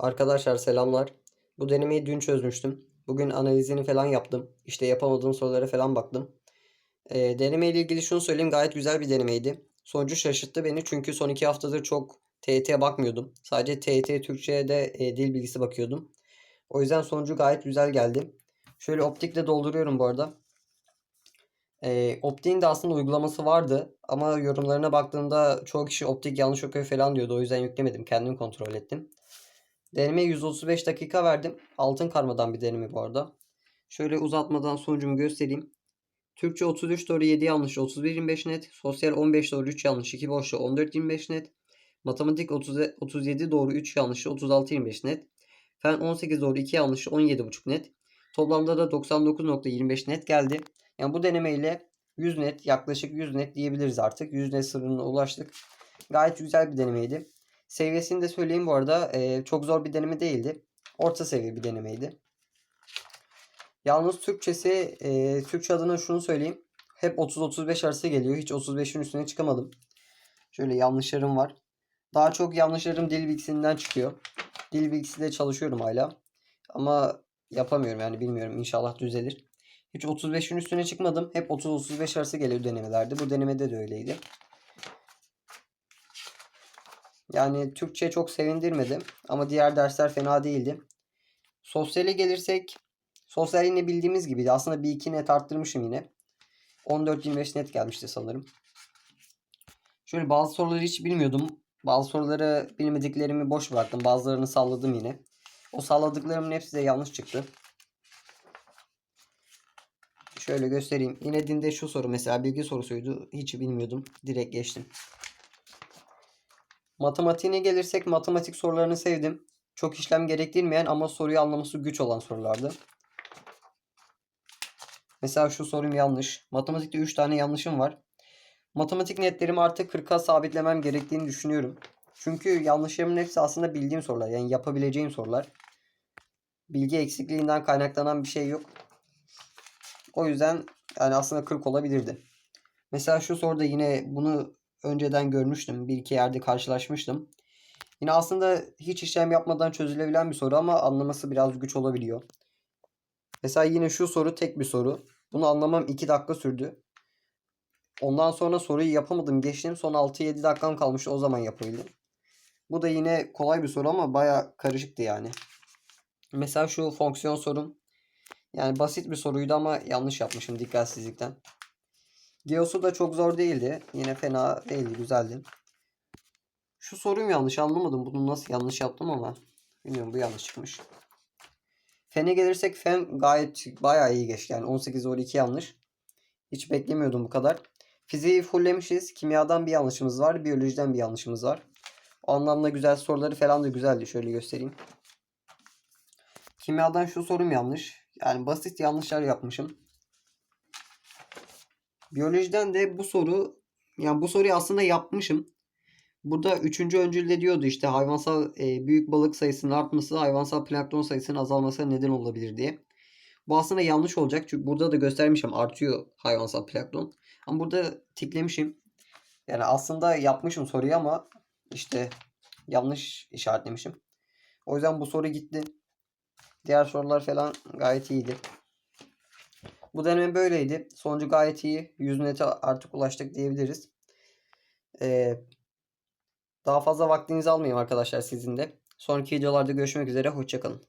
Arkadaşlar selamlar. Bu denemeyi dün çözmüştüm. Bugün analizini falan yaptım. İşte yapamadığım sorulara falan baktım. Ee, deneme ile ilgili şunu söyleyeyim gayet güzel bir denemeydi. Sonucu şaşırttı beni çünkü son iki haftadır çok TYT'ye bakmıyordum. Sadece TYT Türkçe'ye de e, dil bilgisi bakıyordum. O yüzden sonucu gayet güzel geldi. Şöyle optikle dolduruyorum bu arada. E, optiğin de aslında uygulaması vardı ama yorumlarına baktığımda çoğu kişi optik yanlış okuyor falan diyordu. O yüzden yüklemedim. Kendim kontrol ettim. Denemeye 135 dakika verdim. Altın karmadan bir deneme bu arada. Şöyle uzatmadan sonucumu göstereyim. Türkçe 33 doğru 7 yanlış 31 25 net. Sosyal 15 doğru 3 yanlış 2 boşlu 14 25 net. Matematik 30, 37 doğru 3 yanlış 36 25 net. Fen 18 doğru 2 yanlış 17,5 net. Toplamda da 99.25 net geldi. Yani bu denemeyle 100 net yaklaşık 100 net diyebiliriz artık. 100 net sınırına ulaştık. Gayet güzel bir denemeydi. Seviyesini de söyleyeyim bu arada. Ee, çok zor bir deneme değildi. Orta seviye bir denemeydi. Yalnız Türkçesi, e, Türkçe adına şunu söyleyeyim. Hep 30-35 arası geliyor. Hiç 35'in üstüne çıkamadım. Şöyle yanlışlarım var. Daha çok yanlışlarım dil bilgisinden çıkıyor. Dil bilgisiyle çalışıyorum hala. Ama yapamıyorum yani bilmiyorum. İnşallah düzelir. Hiç 35'in üstüne çıkmadım. Hep 30-35 arası geliyor denemelerde. Bu denemede de öyleydi. Yani Türkçe çok sevindirmedi. Ama diğer dersler fena değildi. Sosyale gelirsek sosyal yine bildiğimiz gibiydi. Aslında bir iki net arttırmışım yine. 14-25 net gelmişti sanırım. Şöyle bazı soruları hiç bilmiyordum. Bazı soruları bilmediklerimi boş bıraktım. Bazılarını salladım yine. O salladıklarımın hepsi de yanlış çıktı. Şöyle göstereyim. Yine dinde şu soru mesela bilgi sorusuydu. Hiç bilmiyordum. Direkt geçtim. Matematiğine gelirsek matematik sorularını sevdim. Çok işlem gerektirmeyen ama soruyu anlaması güç olan sorulardı. Mesela şu sorum yanlış. Matematikte 3 tane yanlışım var. Matematik netlerimi artık 40'a sabitlemem gerektiğini düşünüyorum. Çünkü yanlışlarımın hepsi aslında bildiğim sorular. Yani yapabileceğim sorular. Bilgi eksikliğinden kaynaklanan bir şey yok. O yüzden yani aslında 40 olabilirdi. Mesela şu soruda yine bunu önceden görmüştüm. Bir iki yerde karşılaşmıştım. Yine aslında hiç işlem yapmadan çözülebilen bir soru ama anlaması biraz güç olabiliyor. Mesela yine şu soru tek bir soru. Bunu anlamam 2 dakika sürdü. Ondan sonra soruyu yapamadım. Geçtim. Son 6-7 dakikam kalmıştı. O zaman yapabildim. Bu da yine kolay bir soru ama baya karışıktı yani. Mesela şu fonksiyon sorum. Yani basit bir soruydu ama yanlış yapmışım dikkatsizlikten. Geosu da çok zor değildi. Yine fena değildi. Güzeldi. Şu sorum yanlış anlamadım. Bunu nasıl yanlış yaptım ama. Bilmiyorum bu yanlış çıkmış. Fen'e gelirsek Fen gayet bayağı iyi geçti. Yani 18 12 yanlış. Hiç beklemiyordum bu kadar. Fiziği fulllemişiz. Kimyadan bir yanlışımız var. Biyolojiden bir yanlışımız var. O anlamda güzel soruları falan da güzeldi. Şöyle göstereyim. Kimyadan şu sorum yanlış. Yani basit yanlışlar yapmışım. Biyolojiden de bu soru yani bu soruyu aslında yapmışım. Burada üçüncü öncülde diyordu işte hayvansal e, büyük balık sayısının artması hayvansal plankton sayısının azalmasına neden olabilir diye. Bu aslında yanlış olacak çünkü burada da göstermişim artıyor hayvansal plankton. Ama burada tiklemişim. Yani aslında yapmışım soruyu ama işte yanlış işaretlemişim. O yüzden bu soru gitti. Diğer sorular falan gayet iyiydi. Bu deneme böyleydi. Sonucu gayet iyi. 100 nete artık ulaştık diyebiliriz. Ee, daha fazla vaktinizi almayayım arkadaşlar sizin de. Sonraki videolarda görüşmek üzere. Hoşçakalın.